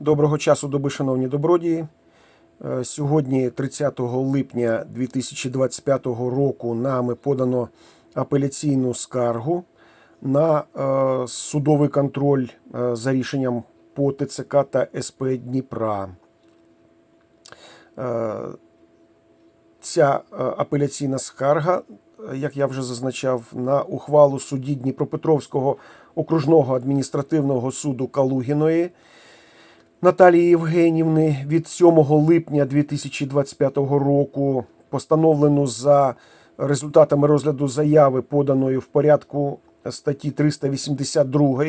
Доброго часу доби, шановні добродії. Е, Сьогодні, 30 липня 2025 року, нами подано апеляційну скаргу на е, судовий контроль е, за рішенням по ТЦК та СП Дніпра. Ця апеляційна скарга, як я вже зазначав, на ухвалу судді Дніпропетровського окружного адміністративного суду Калугіної Наталії Євгенівни від 7 липня 2025 року постановлену за результатами розгляду заяви, поданої в порядку статті 382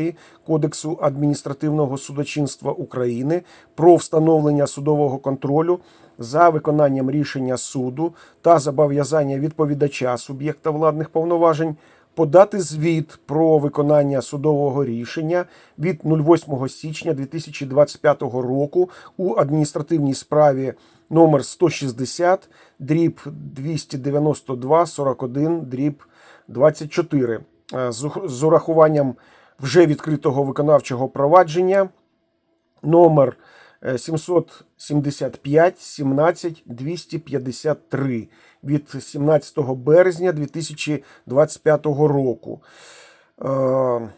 Кодексу адміністративного судочинства України про встановлення судового контролю за виконанням рішення суду та зобов'язання відповідача суб'єкта владних повноважень подати звіт про виконання судового рішення від 08 січня 2025 року у адміністративній справі номер 160 дріб 292 41 дріб 24 е, з урахуванням вже відкритого виконавчого провадження номер е, 700 75 17 253 від 17 березня 2025 року. Е,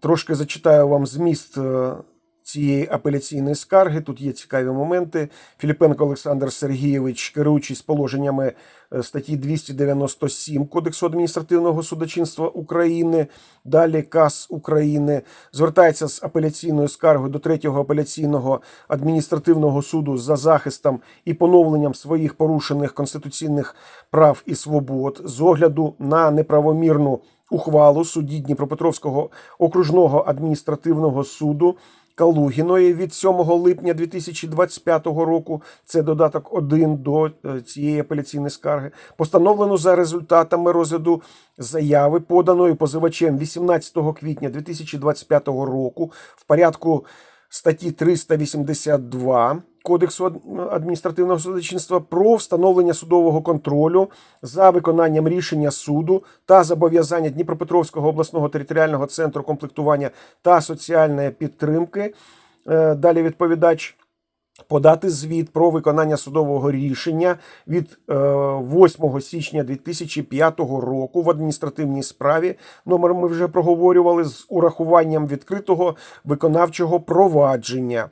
трошки зачитаю вам зміст е, цієї апеляційної скарги. Тут є цікаві моменти. Філіпенко Олександр Сергійович, керуючись положеннями е, статті 297 Кодексу адміністративного судочинства України, далі КАС України, звертається з апеляційною скаргою до третього апеляційного адміністративного суду за захистом і поновленням своїх порушених конституційних прав і свобод з огляду на неправомірну ухвалу судді Дніпропетровського окружного адміністративного суду Калугіної від 7 липня 2025 року. Це додаток 1 до е, цієї апеляційної скарги. Постановлено за результатами розгляду заяви, поданої позивачем 18 квітня 2025 року в порядку статті 382 Кодексу адміністративного судочинства про встановлення судового контролю за виконанням рішення суду та зобов'язання Дніпропетровського обласного територіального центру комплектування та соціальної підтримки. Е, Далі відповідач подати звіт про виконання судового рішення від е, 8 січня 2005 року в адміністративній справі. Номер ми вже проговорювали з урахуванням відкритого виконавчого провадження.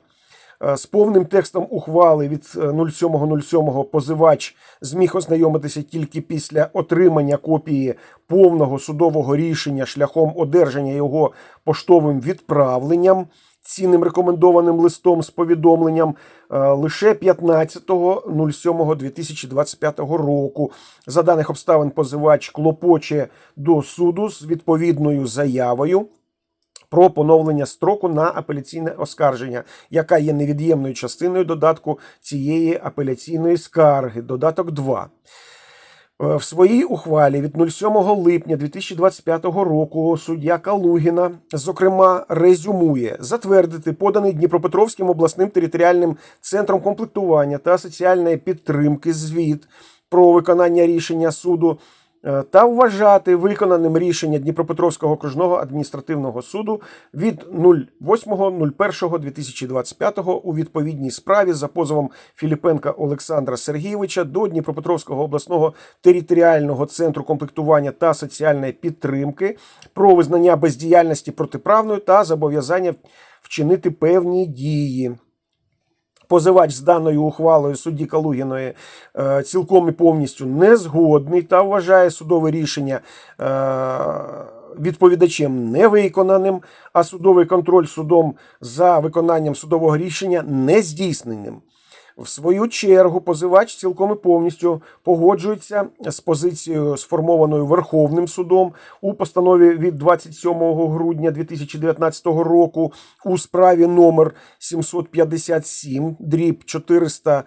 Е, З повним текстом ухвали від е, 07.07 позивач зміг ознайомитися тільки після отримання копії повного судового рішення шляхом одержання його поштовим відправленням, цінним рекомендованим листом з повідомленням е, лише 15.07.2025 року. За даних обставин позивач клопоче до суду з відповідною заявою про поновлення строку на апеляційне оскарження, яка є невід'ємною частиною додатку цієї апеляційної скарги, додаток 2. Е, В своїй ухвалі від 07 липня 2025 року суддя Калугіна, зокрема, резюмує затвердити поданий Дніпропетровським обласним територіальним центром комплектування та соціальної підтримки звіт про виконання рішення суду та вважати виконаним рішення Дніпропетровського окружного адміністративного суду від 08.01.2025 у відповідній справі за позовом Філіпенка Олександра Сергійовича до Дніпропетровського обласного територіального центру комплектування та соціальної підтримки про визнання бездіяльності протиправною та зобов'язання вчинити певні дії. Позивач з даною ухвалою судді Калугіної е, цілком і повністю не згодний та вважає судове рішення е, відповідачем невиконаним, а судовий контроль судом за виконанням судового рішення не здійсненим. В свою чергу позивач цілком і повністю погоджується з позицією, сформованою Верховним судом у постанові від 27 грудня 2019 року у справі номер 757 дріб 400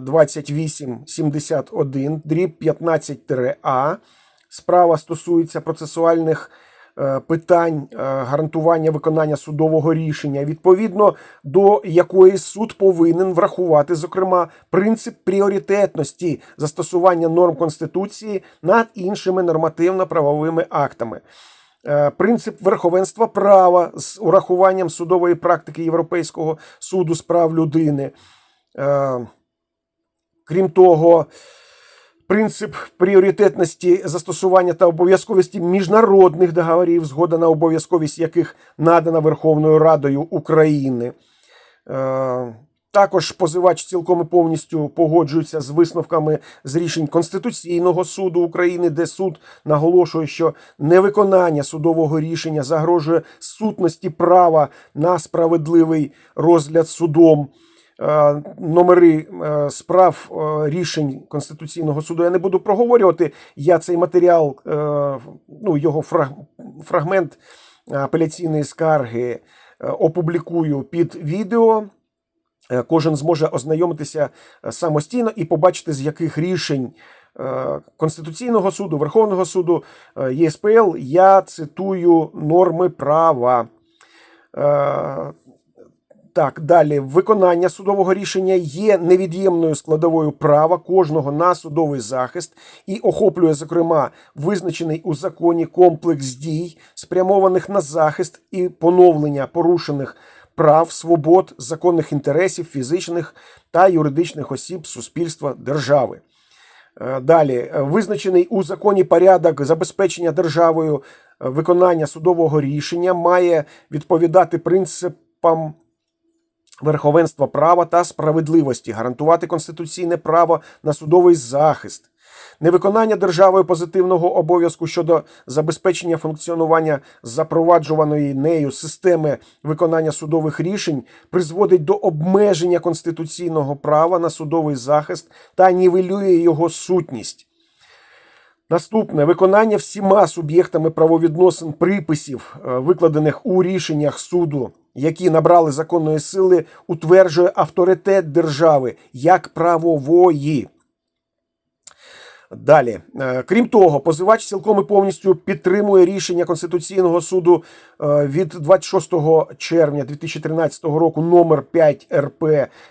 2871 дріб 15-А. Справа стосується процесуальних е, питань е, гарантування виконання судового рішення, відповідно до якої суд повинен врахувати, зокрема, принцип пріоритетності застосування норм Конституції над іншими нормативно-правовими актами. Е, Принцип верховенства права з урахуванням судової практики Європейського суду з прав людини. Е, Крім того, принцип пріоритетності застосування та обов'язковості міжнародних договорів, згода на обов'язковість яких надана Верховною Радою України. Е, Також позивач цілком і повністю погоджується з висновками з рішень Конституційного суду України, де суд наголошує, що невиконання судового рішення загрожує сутності права на справедливий розгляд судом. Е, Номери е, справ е, рішень Конституційного суду я не буду проговорювати. Я цей матеріал, ну його фрагмент апеляційної скарги опублікую під відео. Кожен зможе ознайомитися самостійно і побачити, з яких рішень Конституційного суду, Верховного суду, ЄСПЛ я цитую норми права. Так, далі виконання судового рішення є невід'ємною складовою права кожного на судовий захист і охоплює, зокрема, визначений у законі комплекс дій, спрямованих на захист і поновлення порушених прав, свобод, законних інтересів фізичних та юридичних осіб суспільства держави. Е, Далі визначений у законі порядок забезпечення державою е, виконання судового рішення має відповідати принципам верховенства права та справедливості, гарантувати конституційне право на судовий захист. Невиконання державою позитивного обов'язку щодо забезпечення функціонування запроваджуваної нею системи виконання судових рішень призводить до обмеження конституційного права на судовий захист та нівелює його сутність. Наступне виконання всіма суб'єктами правовідносин приписів, е, викладених у рішеннях суду, які набрали законної сили, утверджує авторитет держави як правової. Далі, Е, крім того, позивач цілком і повністю підтримує рішення Конституційного суду е, від 26 червня 2013 року номер 5 РП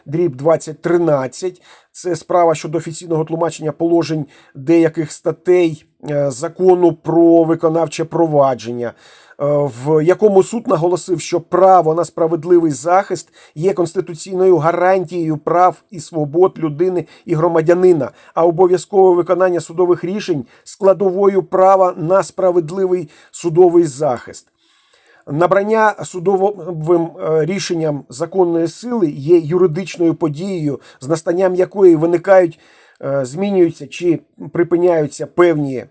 дріб 2013. Це справа щодо офіційного тлумачення положень деяких статей е, закону про виконавче провадження, в якому суд наголосив, що право на справедливий захист є конституційною гарантією прав і свобод людини і громадянина, а обов'язкове виконання судових рішень складовою права на справедливий судовий захист. Набрання судовим е, рішенням законної сили є юридичною подією, з настанням якої виникають, е, змінюються чи припиняються певні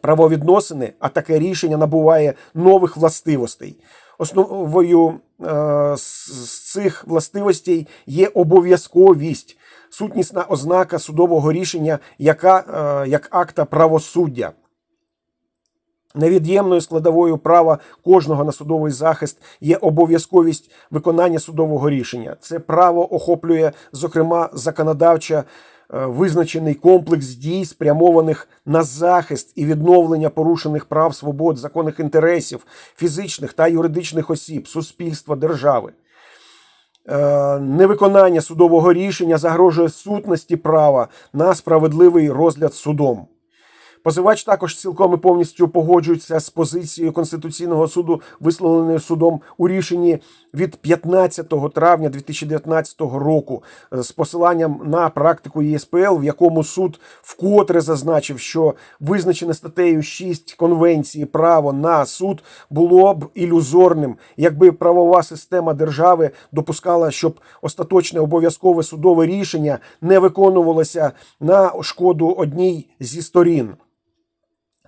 правовідносини, а таке рішення набуває нових властивостей. Основою е, з цих властивостей є обов'язковість, сутнісна ознака судового рішення, яка е, як акта правосуддя. Невід'ємною складовою права кожного на судовий захист є обов'язковість виконання судового рішення. Це право охоплює, зокрема, законодавча визначений комплекс дій, спрямованих на захист і відновлення порушених прав, свобод, законних інтересів фізичних та юридичних осіб, суспільства, держави. Е, Невиконання судового рішення загрожує сутності права на справедливий розгляд судом. Позивач також цілком і повністю погоджується з позицією Конституційного суду, висловленою судом у рішенні від 15 травня 2019 року е, з посиланням на практику ЄСПЛ, в якому суд вкотре зазначив, що визначене статтею 6 Конвенції право на суд було б ілюзорним, якби правова система держави допускала, щоб остаточне обов'язкове судове рішення не виконувалося на шкоду одній зі сторін.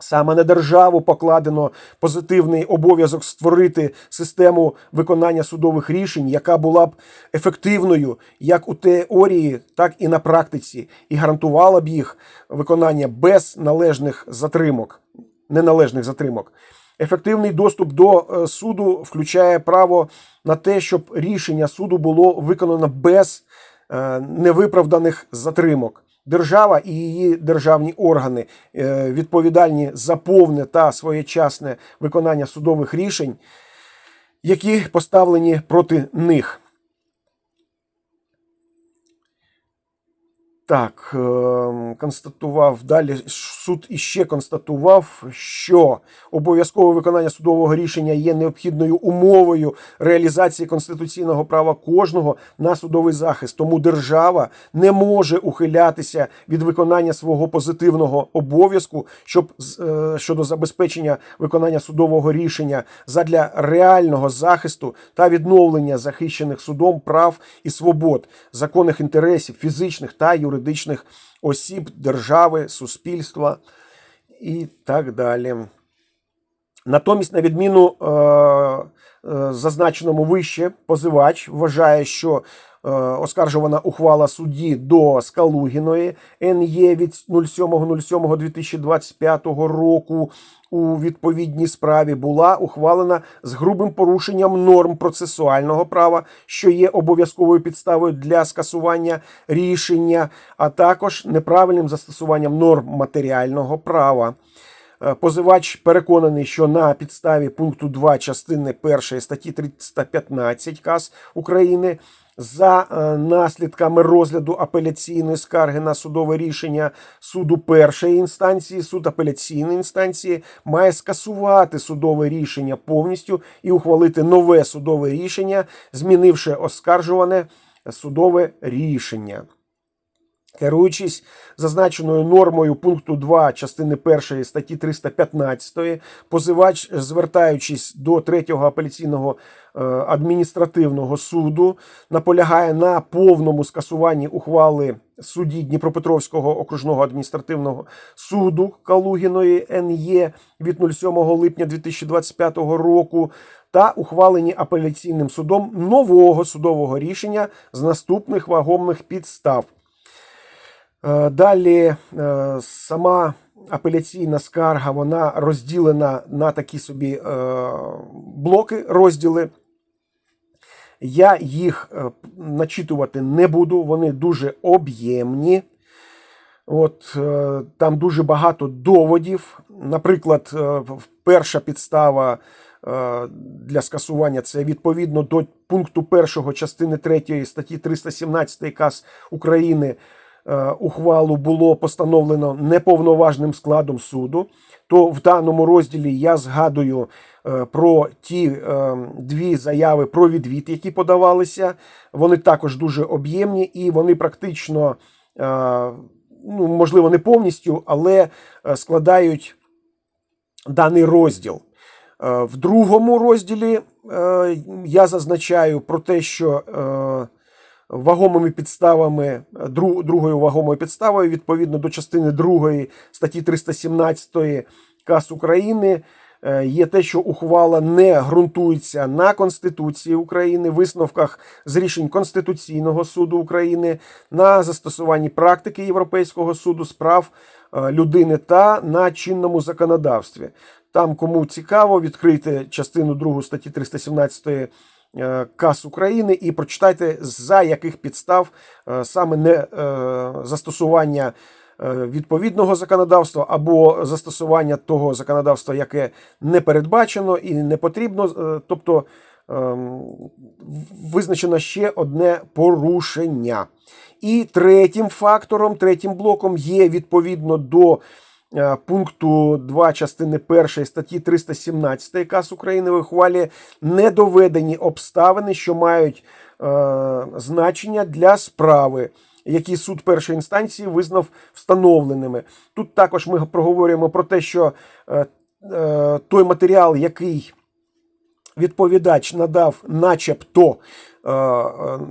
Саме на державу покладено позитивний обов'язок створити систему виконання судових рішень, яка була б ефективною як у теорії, так і на практиці, і гарантувала б їх виконання без належних затримок, неналежних затримок. Ефективний доступ до е, суду включає право на те, щоб рішення суду було виконано без е, невиправданих затримок. Держава і її державні органи е, відповідальні за повне та своєчасне виконання судових рішень, які поставлені проти них. Так, е, констатував далі. Суд іще констатував, що обов'язкове виконання судового рішення є необхідною умовою реалізації конституційного права кожного на судовий захист. Тому держава не може ухилятися від виконання свого позитивного обов'язку, щоб е, щодо забезпечення виконання судового рішення задля реального захисту та відновлення захищених судом прав і свобод, законних інтересів фізичних та юридичних осіб держави, суспільства і так далі. Натомість, на відміну е, е, зазначеному вище, позивач вважає, що е, оскаржувана ухвала судді до Скалугіної НЄ від 07.07.2025 року у відповідній справі була ухвалена з грубим порушенням норм процесуального права, що є обов'язковою підставою для скасування рішення, а також неправильним застосуванням норм матеріального права. Е, Позивач переконаний, що на підставі пункту 2 частини 1 статті 315 КАС України за е, наслідками розгляду апеляційної скарги на судове рішення суду першої інстанції, суд апеляційної інстанції має скасувати судове рішення повністю і ухвалити нове судове рішення, змінивши оскаржуване судове рішення. Керуючись зазначеною нормою пункту 2 частини 1 статті 315, позивач, звертаючись до третього апеляційного е, адміністративного суду, наполягає на повному скасуванні ухвали судді Дніпропетровського окружного адміністративного суду Калугіної НЄ від 07 липня 2025 року та ухвалені апеляційним судом нового судового рішення з наступних вагомих підстав. Е, Далі е, сама апеляційна скарга вона розділена на такі собі е, блоки, розділи. Я їх начитувати не буду, вони дуже об'ємні. От там дуже багато доводів. Наприклад, перша підстава для скасування це відповідно до пункту 1 частини 3 статті 317 КАС України. Е, Ухвалу було постановлено неповноважним складом суду, то в даному розділі я згадую е, про ті е, дві заяви про відвід, які подавалися. Вони також дуже об'ємні і вони практично, ну, можливо, не повністю, але складають даний розділ. В другому розділі я зазначаю про те, що вагомими підставами, дру- другою вагомою підставою, відповідно до частини 2 статті 317 КАС України, е, є те, що ухвала не ґрунтується на Конституції України, висновках з рішень Конституційного суду України, на застосуванні практики Європейського суду з прав е, людини та на чинному законодавстві. Там, кому цікаво, відкрийте частину 2 статті 317 е, КАС України і прочитайте, за яких підстав е, саме не е, застосування відповідного законодавства або застосування того законодавства, яке не передбачено і не потрібно. Тобто ем, визначено ще одне порушення. І третім фактором, третім блоком є відповідно до пункту 2 частини 1 статті 317 КАС України в ухвалі недоведені обставини, що мають е, значення для справи. Які суд першої інстанції визнав встановленими. Тут також ми проговорюємо про те, що е, е, той матеріал, який відповідач надав, начебто е, е,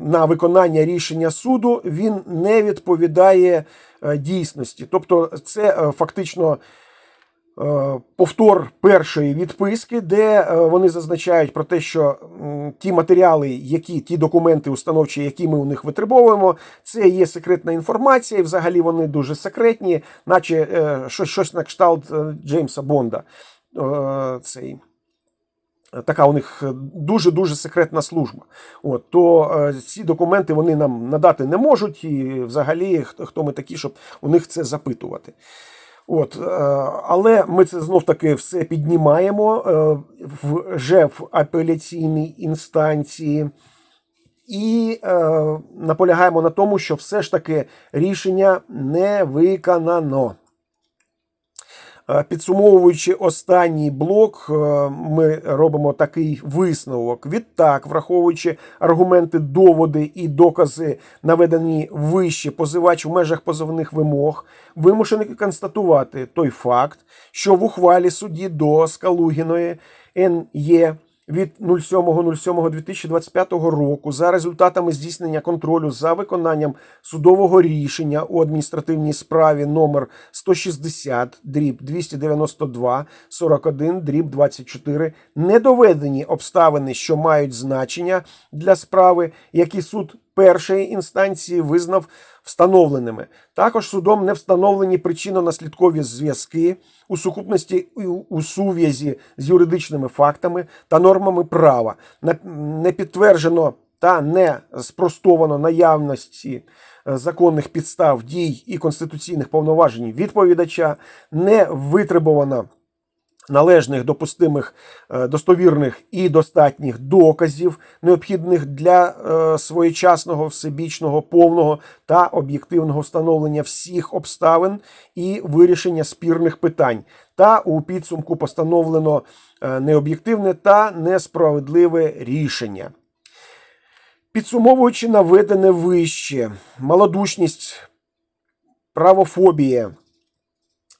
на виконання рішення суду, він не відповідає е, дійсності. Тобто, це е, фактично. е, Повтор першої відписки, де е, вони зазначають про те, що ті матеріали, які ті документи установчі, які ми у них витребовуємо, це є секретна інформація, і взагалі вони дуже секретні, наче е, щось, щось на кшталт е, Джеймса Бонда. Е, Цей така у них дуже дуже секретна служба. От то е, ці документи вони нам надати не можуть, і взагалі хто, хто ми такі, щоб у них це запитувати. От, е, але ми це знов таки все піднімаємо е, вже в апеляційній інстанції. І наполягаємо на тому, що все ж таки рішення не виконано. Е, Підсумовуючи останній блок, е, ми робимо такий висновок. Відтак, враховуючи аргументи, доводи і докази, наведені вище, позивач в межах позовних вимог, вимушений констатувати той факт, що в ухвалі судді до Скалугіної НЄ від 07.07.2025 року за результатами здійснення контролю за виконанням судового рішення у адміністративній справі номер 160 дріб 292 41 дріб 24 не доведені обставини, що мають значення для справи, які суд першої інстанції визнав встановленими. Також судом не встановлені причинно-наслідкові зв'язки у сукупності у сув'язі з юридичними фактами та нормами права. Не- підтверджено та не спростовано наявності е, законних підстав дій і конституційних повноважень відповідача, не витребувано належних, допустимих, е, достовірних і достатніх доказів, необхідних для е, своєчасного, всебічного, повного та об'єктивного встановлення всіх обставин і вирішення спірних питань. Та у підсумку постановлено е, необ'єктивне та несправедливе рішення. Підсумовуючи наведене вище, малодушність, правофобія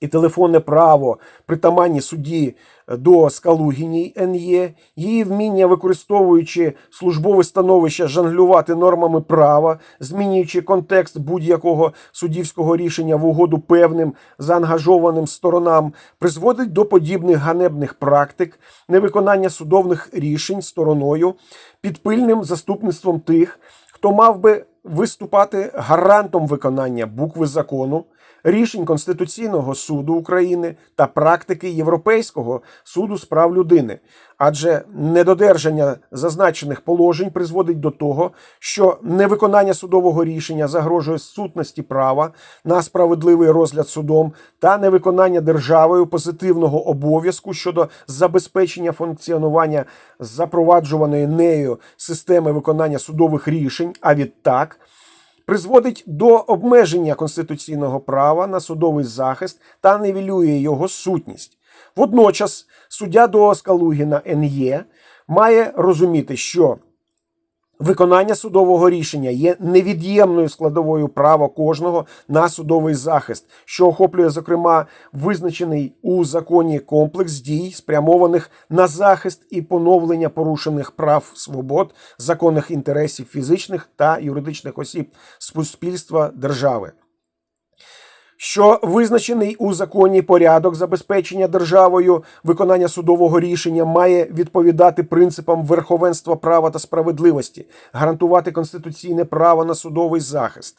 і телефонне право притаманні судді до Скалугіній НЄ, її вміння, використовуючи службове становище, жонглювати нормами права, змінюючи контекст будь-якого суддівського рішення в угоду певним заангажованим сторонам, призводить до подібних ганебних практик, невиконання судових рішень стороною під пильним заступництвом тих, хто мав би виступати гарантом виконання букви закону, рішень Конституційного суду України та практики Європейського суду з прав людини, адже недодержання зазначених положень призводить до того, що невиконання судового рішення загрожує сутності права на справедливий розгляд судом та невиконання державою позитивного обов'язку щодо забезпечення функціонування запроваджуваної нею системи виконання судових рішень, а відтак призводить до обмеження конституційного права на судовий захист та невілює його сутність. Водночас суддя до Скалугіна НЄ має розуміти, що Виконання судового рішення є невід'ємною складовою права кожного на судовий захист, що охоплює, зокрема, визначений у законі комплекс дій, спрямованих на захист і поновлення порушених прав свобод, законних інтересів фізичних та юридичних осіб суспільства держави що визначений у законі порядок забезпечення державою виконання судового рішення має відповідати принципам верховенства права та справедливості, гарантувати конституційне право на судовий захист.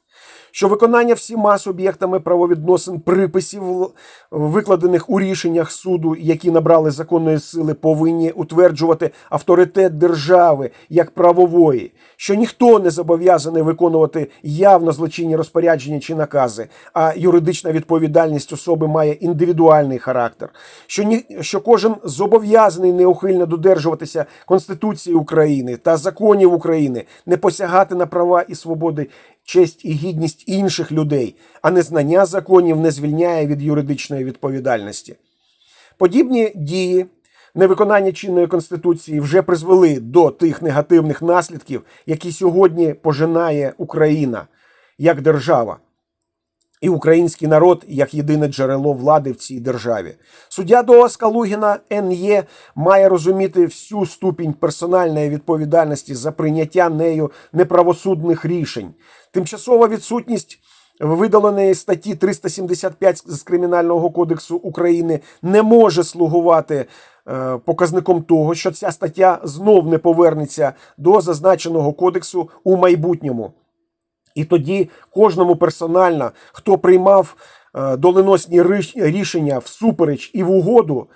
Що виконання всіма суб'єктами правовідносин приписів, викладених у рішеннях суду, які набрали законної сили, повинні утверджувати авторитет держави як правової, що ніхто не зобов'язаний виконувати явно злочинні розпорядження чи накази, а юридична відповідальність особи має індивідуальний характер, що ні, що кожен зобов'язаний неухильно додержуватися Конституції України та законів України, не посягати на права і свободи. Честь і гідність інших людей, а незнання законів не звільняє від юридичної відповідальності. Подібні дії невиконання чинної конституції вже призвели до тих негативних наслідків, які сьогодні пожинає Україна як держава. І український народ як єдине джерело влади в цій державі. Суддя до Скалугіна НЄ має розуміти всю ступінь персональної відповідальності за прийняття нею неправосудних рішень. Тимчасова відсутність видаленої статті 375 з Кримінального кодексу України не може слугувати е, показником того, що ця стаття знов не повернеться до зазначеного кодексу у майбутньому. І тоді кожному персонально, хто приймав е, доленосні рішення всупереч і в угоду,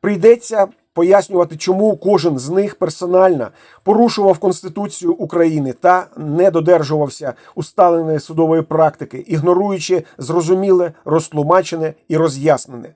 прийдеться пояснювати, чому кожен з них персонально порушував Конституцію України та не додержувався усталеної судової практики, ігноруючи зрозуміле, розтлумачене і роз'яснене.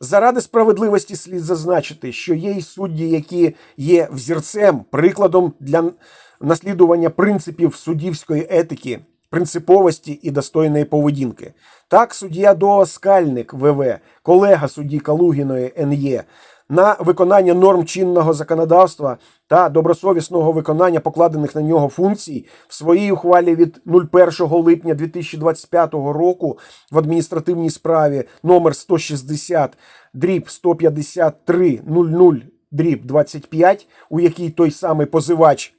Заради справедливості слід зазначити, що є й судді, які є взірцем, прикладом для наслідування принципів суддівської етики, принциповості і достойної поведінки. Так, суддя Дооскальник ВВ, колега судді Калугіної НЄ, на виконання норм чинного законодавства та добросовісного виконання покладених на нього функцій в своїй ухвалі від 01 липня 2025 року в адміністративній справі номер 160 дріб 153 00 дріб 25, у якій той самий позивач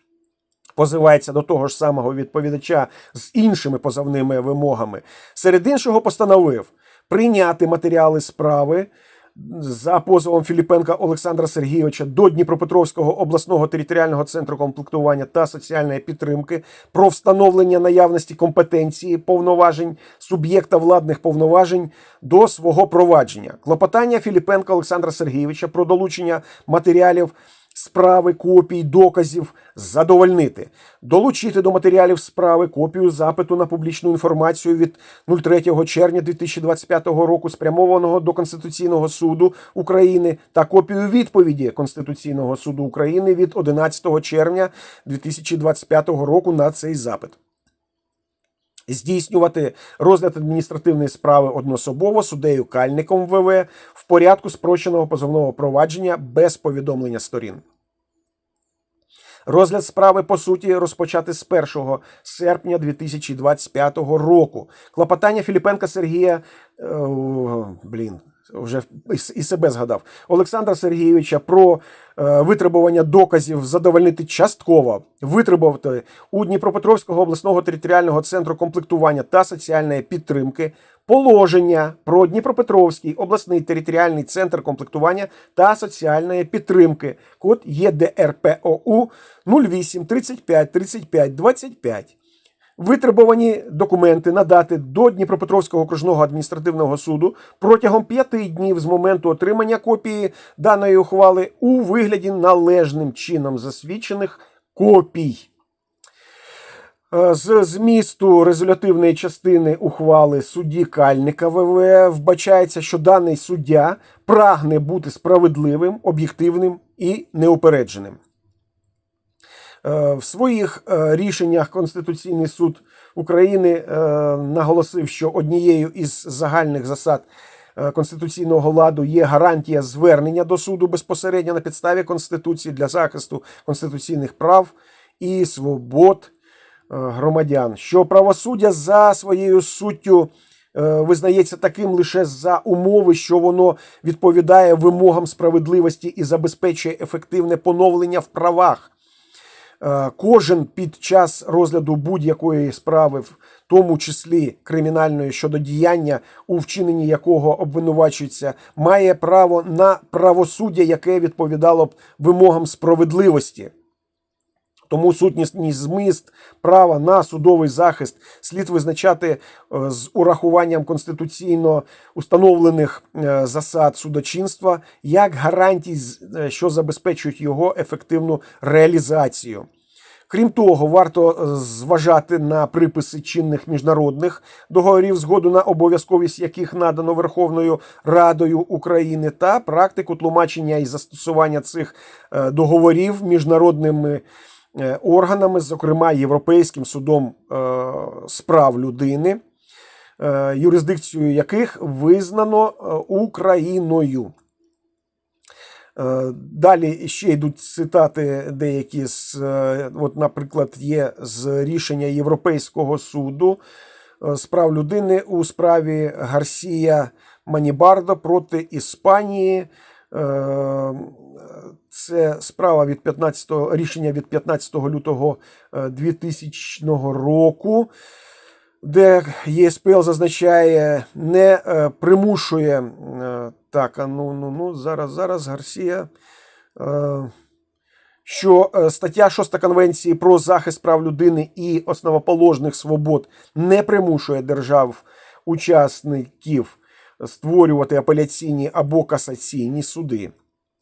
позивається до того ж самого відповідача з іншими позовними вимогами. Серед іншого постановив прийняти матеріали справи за позовом Філіпенка Олександра Сергійовича до Дніпропетровського обласного територіального центру комплектування та соціальної підтримки про встановлення наявності компетенції повноважень суб'єкта владних повноважень до свого провадження. Клопотання Філіпенка Олександра Сергійовича про долучення матеріалів справи, копій, доказів задовольнити, долучити до матеріалів справи копію запиту на публічну інформацію від 03 червня 2025 року, спрямованого до Конституційного суду України, та копію відповіді Конституційного суду України від 11 червня 2025 року на цей запит. Здійснювати розгляд адміністративної справи одноособово суддею Кальником ВВ в порядку спрощеного позовного провадження без повідомлення сторін. Розгляд справи по суті розпочати з 1 серпня 2025 року. Клопотання Філіпенка Сергія. Е, блін, вже і себе згадав. Олександра Сергійовича про е, витребування доказів задовольнити частково, витребувати у Дніпропетровського обласного територіального центру комплектування та соціальної підтримки положення про Дніпропетровський обласний територіальний центр комплектування та соціальної підтримки, код ЄДРПОУ 08 35 35 25. Витребувані документи надати до Дніпропетровського окружного адміністративного суду протягом п'яти днів з моменту отримання копії даної ухвали у вигляді належним чином засвідчених копій. Е, З змісту резолютивної частини ухвали судді Кальника ВВ вбачається, що даний суддя прагне бути справедливим, об'єктивним і неупередженим. Е, В своїх е, рішеннях Конституційний суд України е, наголосив, що однією із загальних засад конституційного ладу є гарантія звернення до суду безпосередньо на підставі Конституції для захисту конституційних прав і свобод громадян. Що правосуддя за своєю суттю визнається таким лише за умови, що воно відповідає вимогам справедливості і забезпечує ефективне поновлення в правах. Е, Кожен під час розгляду будь-якої справи, в тому числі кримінальної щодо діяння, у вчиненні якого обвинувачується, має право на правосуддя, яке відповідало б вимогам справедливості. Тому сутнісний зміст права на судовий захист слід визначати е, з урахуванням конституційно установлених е, засад судочинства як гарантій, е, що забезпечують його ефективну реалізацію. Крім того, варто зважати на приписи чинних міжнародних договорів, згоду на обов'язковість яких надано Верховною Радою України, та практику тлумачення і застосування цих договорів міжнародними органами, зокрема Європейським судом е, з прав людини, е, юрисдикцію яких визнано е, Україною. Е, Далі ще йдуть цитати деякі з, е, от, наприклад, є з рішення Європейського суду е, з прав людини у справі Гарсія Манібардо проти Іспанії. Е, Це справа від 15 рішення від 15 лютого е, 2000 року де ЄСПЛ зазначає, не е, примушує. е, так, а ну, ну, ну, зараз, зараз Гарсія. Е, що е, стаття 6 Конвенції про захист прав людини і основоположних свобод не примушує держав-учасників створювати апеляційні або касаційні суди.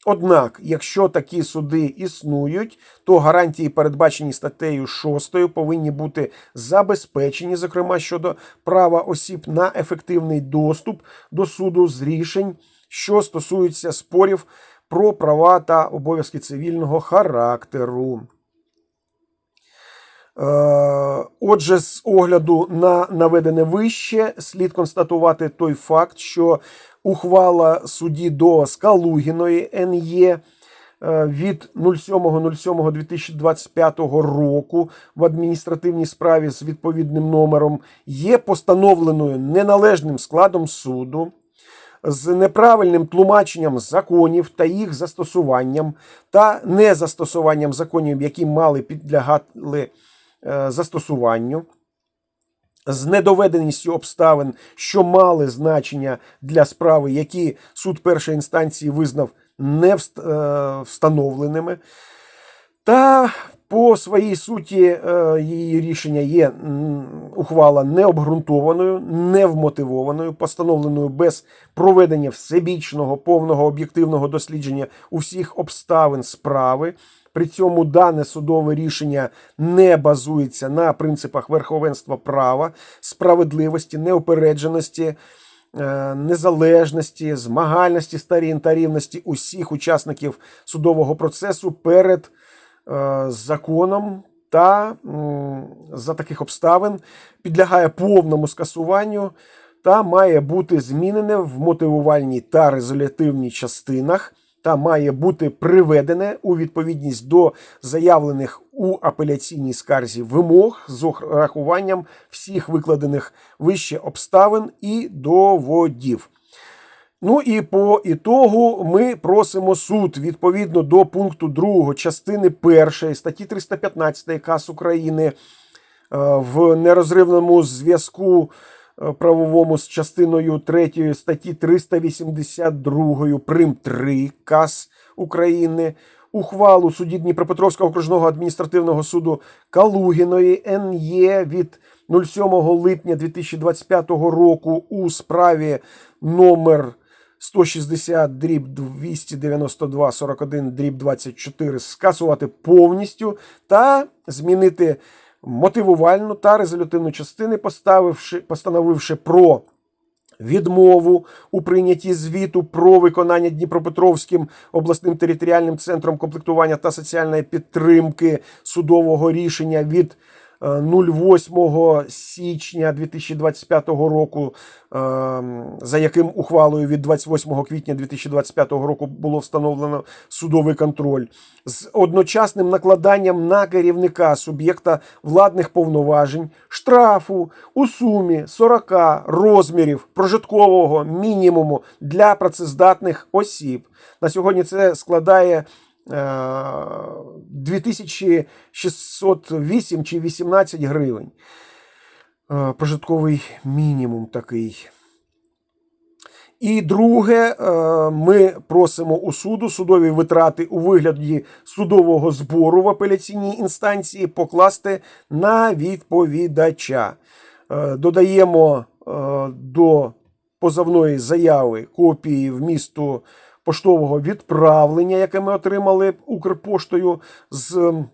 Однак, якщо такі суди існують, то гарантії, передбачені статтею 6, повинні бути забезпечені, зокрема щодо права осіб на ефективний доступ до суду з рішень, що стосуються спорів про права та обов'язки цивільного характеру. Е, Отже, з огляду на наведене вище, слід констатувати той факт, що ухвала судді до Скалугіної НЄ е, від 07.07.2025 року в адміністративній справі з відповідним номером є постановленою неналежним складом суду. З неправильним тлумаченням законів та їх застосуванням та незастосуванням законів, які мали підлягали е, застосуванню, з недоведеністю обставин, що мали значення для справи, які суд першої інстанції визнав не е. Та по своїй суті е, її рішення є ухвала необґрунтованою, невмотивованою, постановленою без проведення всебічного, повного об'єктивного дослідження усіх обставин справи. При цьому дане судове рішення не базується на принципах верховенства права, справедливості, неупередженості, е, незалежності, змагальності старін та рівності усіх учасників судового процесу перед е, законом та за таких обставин підлягає повному скасуванню та має бути змінене в мотивувальній та резолютивній частинах та має бути приведене у відповідність до заявлених у апеляційній скарзі вимог з урахуванням всіх викладених вище обставин і доводів. Ну і по ітогу ми просимо суд відповідно до пункту 2 частини 1 статті 315 КАС України е, в нерозривному зв'язку правовому з частиною 3 статті 382 прим 3 КАС України. Ухвалу судді Дніпропетровського окружного адміністративного суду Калугіної НЄ від 07 липня 2025 року у справі номер 160 дріб 292 41 дріб 24 скасувати повністю та змінити мотивувальну та резолютивну частини, поставивши, постановивши про відмову у прийнятті звіту про виконання Дніпропетровським обласним територіальним центром комплектування та соціальної підтримки судового рішення від 08 січня 2025 року, е, за яким ухвалою від 28 квітня 2025 року було встановлено судовий контроль, з одночасним накладанням на керівника суб'єкта владних повноважень штрафу у сумі 40 розмірів прожиткового мінімуму для працездатних осіб. На сьогодні це складає е, 2608 чи 18 гривень. Е, Прожитковий мінімум такий. І друге, е, ми просимо у суду судові витрати у вигляді судового збору в апеляційній інстанції покласти на відповідача. Е, Додаємо е, до позовної заяви копії вмісту поштового відправлення, яке ми отримали Укрпоштою з е,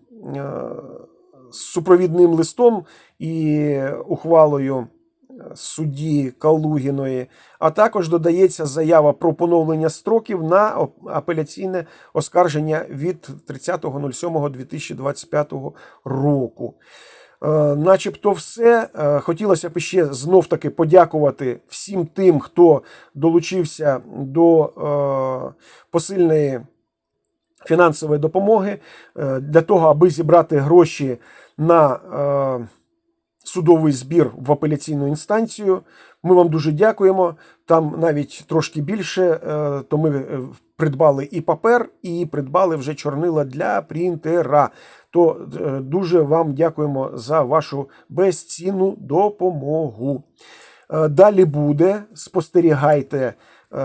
супровідним листом і ухвалою судді Калугіної, а також додається заява про поновлення строків на апеляційне оскарження від 30.07.2025 року. Е, Начебто, все. Е, Хотілося б ще знов таки подякувати всім тим, хто долучився до е, посильної фінансової допомоги для того, аби зібрати гроші на судовий збір в апеляційну інстанцію. Ми вам дуже дякуємо. Там навіть трошки більше, е, то ми е, придбали і папер, і придбали вже чорнила для принтера. То е, дуже вам дякуємо за вашу безцінну допомогу. Далі буде. Спостерігайте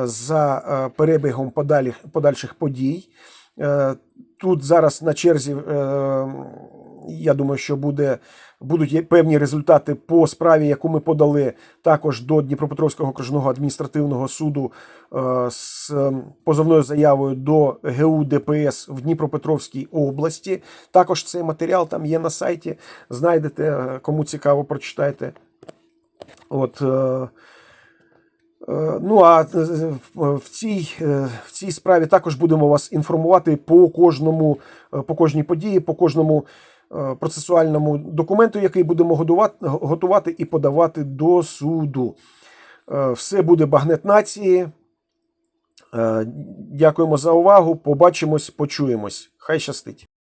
за перебігом подальших подій. Тут зараз на черзі, я думаю, що буде, будуть певні результати по справі, яку ми подали також до Дніпропетровського окружного адміністративного суду е, з е, позовною заявою до ГУ ДПС в Дніпропетровській області. Також цей матеріал там є на сайті. Знайдете, е, кому цікаво, прочитайте. От, е, Ну а в цій, в цій справі також будемо вас інформувати по кожному, по кожній події, по кожному процесуальному документу, який будемо готувати і подавати до суду. Е, Все буде багнет нації. Е, Дякуємо за увагу. Побачимось, почуємось. Хай щастить.